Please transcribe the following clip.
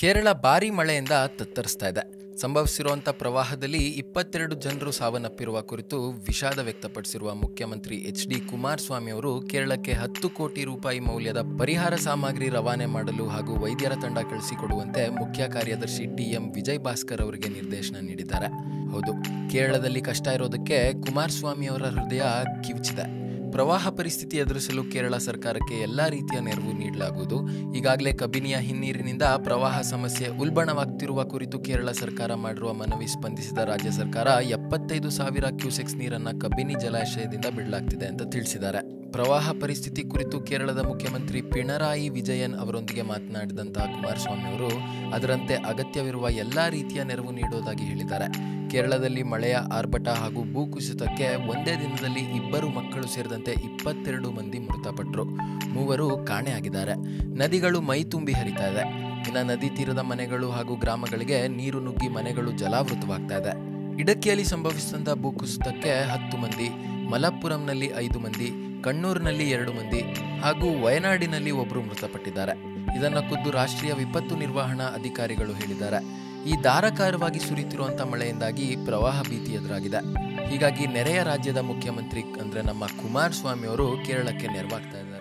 ಕೇರಳ ಭಾರಿ ಮಳೆಯಿಂದ ತತ್ತರಿಸ್ತಾ ಇದೆ. ಸಂಭವಿಸಿರುವಂಥ ಪ್ರವಾಹದಲ್ಲಿ ಇಪ್ಪತ್ತೆರಡು ಜನರು ಸಾವನ್ನಪ್ಪಿರುವ ಕುರಿತು ವಿಷಾದ ವ್ಯಕ್ತಪಡಿಸಿರುವ ಮುಖ್ಯಮಂತ್ರಿ ಎಚ್ ಡಿ ಕುಮಾರಸ್ವಾಮಿ ಅವರು ಕೇರಳಕ್ಕೆ ಹತ್ತು ಕೋಟಿ ರೂಪಾಯಿ ಮೌಲ್ಯದ ಪರಿಹಾರ ಸಾಮಗ್ರಿ ರವಾನೆ ಮಾಡಲು ಹಾಗೂ ವೈದ್ಯರ ತಂಡ ಕಳಿಸಿಕೊಡುವಂತೆ ಮುಖ್ಯ ಕಾರ್ಯದರ್ಶಿ ಟಿ ಎಂ ವಿಜಯ್ ಭಾಸ್ಕರ್ ಅವರಿಗೆ ನಿರ್ದೇಶನ ನೀಡಿದ್ದಾರೆ. ಹೌದು, ಕೇರಳದಲ್ಲಿ ಕಷ್ಟ ಇರೋದಕ್ಕೆ ಕುಮಾರಸ್ವಾಮಿ ಅವರ ಹೃದಯ ಕಿವುಚಿದೆ. ಪ್ರವಾಹ ಪರಿಸ್ಥಿತಿ ಎದುರಿಸಲು ಕೇರಳ ಸರ್ಕಾರಕ್ಕೆ ಎಲ್ಲಾ ರೀತಿಯ ನೆರವು ನೀಡಲಾಗುವುದು. ಈಗಾಗಲೇ ಕಬಿನಿಯ ಹಿನ್ನೀರಿನಿಂದ ಪ್ರವಾಹ ಸಮಸ್ಯೆ ಉಲ್ಬಣವಾಗ್ತಿರುವ ಕುರಿತು ಕೇರಳ ಸರ್ಕಾರ ಮಾಡಿರುವ ಮನವಿ ಸ್ಪಂದಿಸಿದ ರಾಜ್ಯ ಸರ್ಕಾರ ಎಪ್ಪತ್ತೈದು ಸಾವಿರ ಕ್ಯೂಸೆಕ್ಸ್ ನೀರನ್ನ ಕಬಿನಿ ಜಲಾಶಯದಿಂದ ಬಿಡಲಾಗ್ತಿದೆ ಅಂತ ತಿಳಿಸಿದ್ದಾರೆ. ಪ್ರವಾಹ ಪರಿಸ್ಥಿತಿ ಕುರಿತು ಕೇರಳದ ಮುಖ್ಯಮಂತ್ರಿ ಪಿಣರಾಯಿ ವಿಜಯನ್ ಅವರೊಂದಿಗೆ ಮಾತನಾಡಿದಂತಹ ಕುಮಾರಸ್ವಾಮಿ ಅವರು ಅದರಂತೆ ಅಗತ್ಯವಿರುವ ಎಲ್ಲಾ ರೀತಿಯ ನೆರವು ನೀಡುವುದಾಗಿ ಹೇಳಿದ್ದಾರೆ. ಕೇರಳದಲ್ಲಿ ಮಳೆಯ ಆರ್ಭಟ ಹಾಗೂ ಭೂಕುಸಿತಕ್ಕೆ ಒಂದೇ ದಿನದಲ್ಲಿ ಇಬ್ಬರು ಮಕ್ಕಳು ಸೇರಿದಂತೆ ಇಪ್ಪತ್ತೆರಡು ಮಂದಿ ಮೃತಪಟ್ಟರು ಮೂವರು ಕಾಣೆಯಾಗಿದ್ದಾರೆ. ನದಿಗಳು ಮೈ ತುಂಬಿ ಹರಿತಾ ಇದೆ. ಇನ್ನು ನದಿ ತೀರದ ಮನೆಗಳು ಹಾಗೂ ಗ್ರಾಮಗಳಿಗೆ ನೀರು ನುಗ್ಗಿ ಮನೆಗಳು ಜಲಾವೃತವಾಗ್ತಾ ಇದೆ. ಇಡಕ್ಕಿಯಲ್ಲಿ ಸಂಭವಿಸಿದಂಥ ಭೂಕುಸಿತಕ್ಕೆ ಹತ್ತು ಮಂದಿ, ಮಲಪ್ಪುರಂನಲ್ಲಿ ಐದು ಮಂದಿ, ಕಣ್ಣೂರಿನಲ್ಲಿ ಎರಡು ಮಂದಿ ಹಾಗೂ ವಯನಾಡಿನಲ್ಲಿ ಒಬ್ಬರು ಮೃತಪಟ್ಟಿದ್ದಾರೆ. ಇದನ್ನು ಖುದ್ದು ರಾಷ್ಟ್ರೀಯ ವಿಪತ್ತು ನಿರ್ವಹಣಾ ಅಧಿಕಾರಿಗಳು ಹೇಳಿದ್ದಾರೆ. ಈ ಧಾರಾಕಾರವಾಗಿ ಸುರಿತಿರುವಂಥ ಮಳೆಯಿಂದಾಗಿ ಪ್ರವಾಹ ಭೀತಿ ಎದುರಾಗಿದೆ. ಹೀಗಾಗಿ ನೆರೆಯ ರಾಜ್ಯದ ಮುಖ್ಯಮಂತ್ರಿ ಅಂದ್ರೆ ನಮ್ಮ ಕುಮಾರಸ್ವಾಮಿ ಅವರು ಕೇರಳಕ್ಕೆ ನೆರವಾಗ್ತಾ ಇದ್ದಾರೆ.